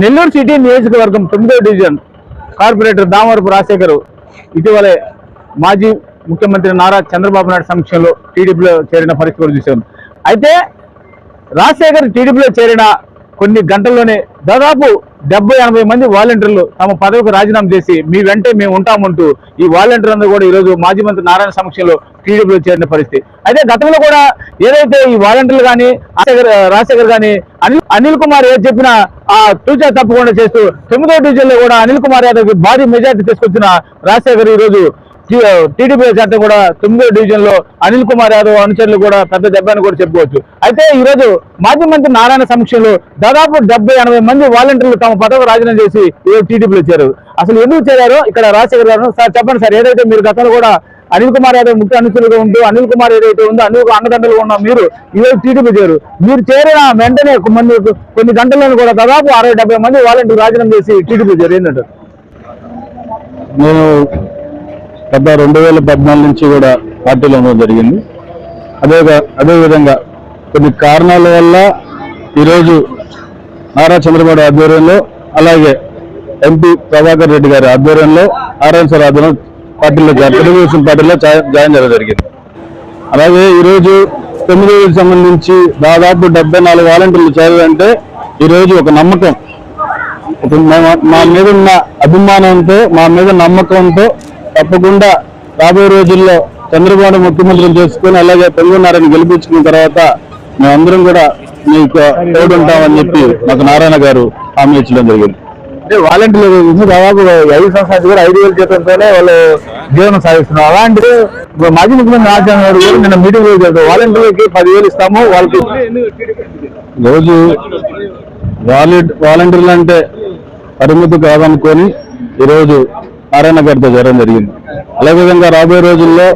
Nellore city నియోజకవర్గం తొమ్మిదో division corporator Damavarapu Rajasekhar ఇటీవలే మాజీ ముఖ్యమంత్రి నారా చంద్రబాబు నాయుడు సమక్షంలో టీడీపీలో చేరిన పరిస్థితి చూశాం. అయితే రాజశేఖర్ టీడీపీలో చేరిన కొన్ని గంటల్లోనే దాదాపు డెబ్బై ఎనభై మంది వాలంటీర్లు తమ పదవికి రాజీనామా చేసి మీ వెంటే మేము ఉంటామంటూ ఈ వాలంటీర్ అందరూ కూడా ఈరోజు మాజీ మంత్రి నారాయణ సమక్షంలో టీడీపీలో చేరిన పరిస్థితి. అయితే గతంలో కూడా ఏదైతే ఈ వాలంటీర్లు కానీ రాజశేఖర్ కానీ అనిల్ అనిల్ కుమార్ ఏది చెప్పినా ఆ తూచా తప్పకుండా చేస్తూ తొమ్మిదో డివిజన్లో కూడా అనిల్ కుమార్ యాదవ్కి భారీ మెజార్టీ తీసుకొచ్చిన రాజశేఖర్ ఈ రోజు టీడీపీ చట్టం కూడా తొమ్మిదో డివిజన్లో అనిల్ కుమార్ యాదవ్ అనుచరులు కూడా పెద్ద దెబ్బ అని కూడా చెప్పుకోవచ్చు. అయితే ఈ రోజు మాజీ మంత్రి నారాయణ సమక్షంలో దాదాపు డెబ్బై ఎనభై మంది వాలంటీర్లు తమ పదవి రాజీనామా చేసి ఈరోజు టీడీపీలో చేరారు. అసలు ఎందుకు చేరారో? ఇక్కడ రాజశేఖర్ గారు సార్ చెప్పండి సార్ ఏదైతే మీరు గతంలో కూడా అనిల్ కుమార్ యాదవ్ ముఖ్య అనుచరులుగా ఉంటూ అనిల్ కుమార్ ఏదైతే ఉందో అనిల్ అన్నదండలు ఉన్న మీరు ఈ రోజు టీడీపీ చేరు మీరు చేరిన వెంటనే కొన్ని కొన్ని గంటల్లోనే కూడా దాదాపు అరవై డెబ్బై మంది వాలంటీర్ రాజీనామా చేసి టీడీపీ చేరు ఏంటంటారు? నేను గత రెండు వేల పద్నాలుగు నుంచి కూడా పార్టీలో ఉండడం జరిగింది. అదే అదేవిధంగా కొన్ని కారణాల వల్ల ఈరోజు నారా చంద్రబాబు ఆధ్వర్యంలో అలాగే ఎంపీ ప్రభాకర్ రెడ్డి గారి ఆధ్వర్యంలో ఆర్ఎన్ సార్ ఆధ్వర్యంలో పార్టీలో తెలుగుదేశం పార్టీలో జాయిన్ చేయడం జరిగింది. అలాగే ఈరోజు తొమ్మిది సంబంధించి దాదాపు డెబ్బై నాలుగు వాలంటీర్లు చేరాలంటే ఈరోజు ఒక నమ్మకం. మా- మా మీద ఉన్న అభిమానంతో మా మీద నమ్మకంతో తప్పకుండా రాబోయే రోజుల్లో చంద్రబాబు ముఖ్యమంత్రిని చేసుకుని అలాగే పొంగున్నారని గెలిపించుకున్న తర్వాత మేమందరం కూడా మీకు తోడుంటామని చెప్పి మాకు నారాయణ గారు హామీ ఇచ్చడం జరిగింది. అంటే వాలంటీర్లు దాదాపు ఐదు సంవత్సరాలు కూడా ఐదు వేల జీతంతోనే వాళ్ళు జీవనం సాగిస్తున్నారు. అలాంటిది ఇప్పుడు మాజీ ముఖ్యమంత్రి రాజధాని గారు కూడా నిన్న మీటింగ్ చెప్పారు వాలంటీర్లకి పదివేలు ఇస్తాము వాళ్ళకి రోజు వాలంటీ వాలంటీర్లు అంటే పరిమితి కాదనుకొని ఈరోజు నారాయణ గారితో జరగడం జరిగింది. అదేవిధంగా రాబోయే రోజుల్లో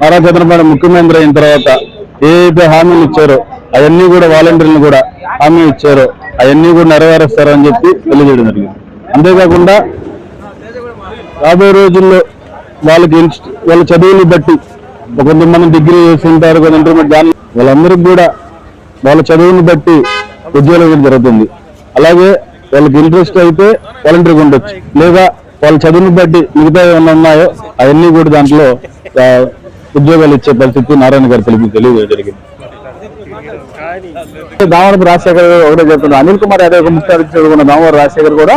నారా చంద్రబాబు ముఖ్యమంత్రి అయిన తర్వాత ఏ హామీలు ఇచ్చారో అవన్నీ కూడా వాలంటీర్లు కూడా హామీ ఇచ్చారో అవన్నీ కూడా నెరవేరుస్తారని చెప్పి తెలియజేయడం జరిగింది. అంతేకాకుండా రాబోయే రోజుల్లో వాళ్ళకి వాళ్ళ చదువుని బట్టి కొంతమంది డిగ్రీ చేసి ఉంటారు కొంతమంది దాన్ని వాళ్ళందరికీ కూడా వాళ్ళ చదువుని బట్టి ఉద్యోగం జరుగుతుంది. అలాగే వాళ్ళకి ఇంట్రెస్ట్ అయితే వాలంటీర్గా ఉండొచ్చు. లేదా వాళ్ళ చదువుని బట్టి మిగతా ఏమైనా ఉన్నాయో అవన్నీ కూడా దాంట్లో ఉద్యోగాలు ఇచ్చే పరిస్థితి నారాయణ గారు తెలిపి తెలియజేయడం జరిగింది. దామవరపు రాజశేఖర్ గారు ఒకటే చెప్తున్నారు. అనిల్ కుమార్ యాదవ్ ఒక ముఖ్య అతిథి రాజశేఖర్ కూడా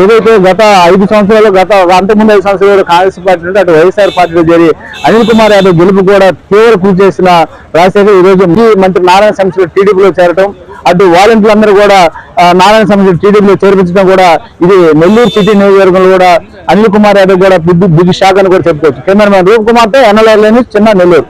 ఏదైతే గత ఐదు సంవత్సరాలు గత అంతకుముందు ఐదు సంవత్సరాలు కాంగ్రెస్ పార్టీ నుండి అటు వైఎస్ఆర్ పార్టీలో చేరి అనిల్ కుమార్ యాదవ్ గెలుపు కూడా తీవ్ర కృషి చేసిన రాజశేఖర్ ఈ రోజు మంత్రి నారాయణ సంస్థలో టీడీపీలో చేరటం అటు వాలంటీర్లందరూ కూడా నారాయణ సంస్థ టీడీపీలో చేర్పించడం కూడా ఇది నెల్లూరు సిటీ నియోజకవర్గంలో కూడా అనిల్ కుమార్ యాదవ్ కూడా బిగ్ బిగ్ షాక్ అని కూడా చెప్పుకోవచ్చు. కెమెరామెన్ రూప్ కుమార్తో ఎన్ఎల్ఆర్ లేని చిన్న నెల్లూరు.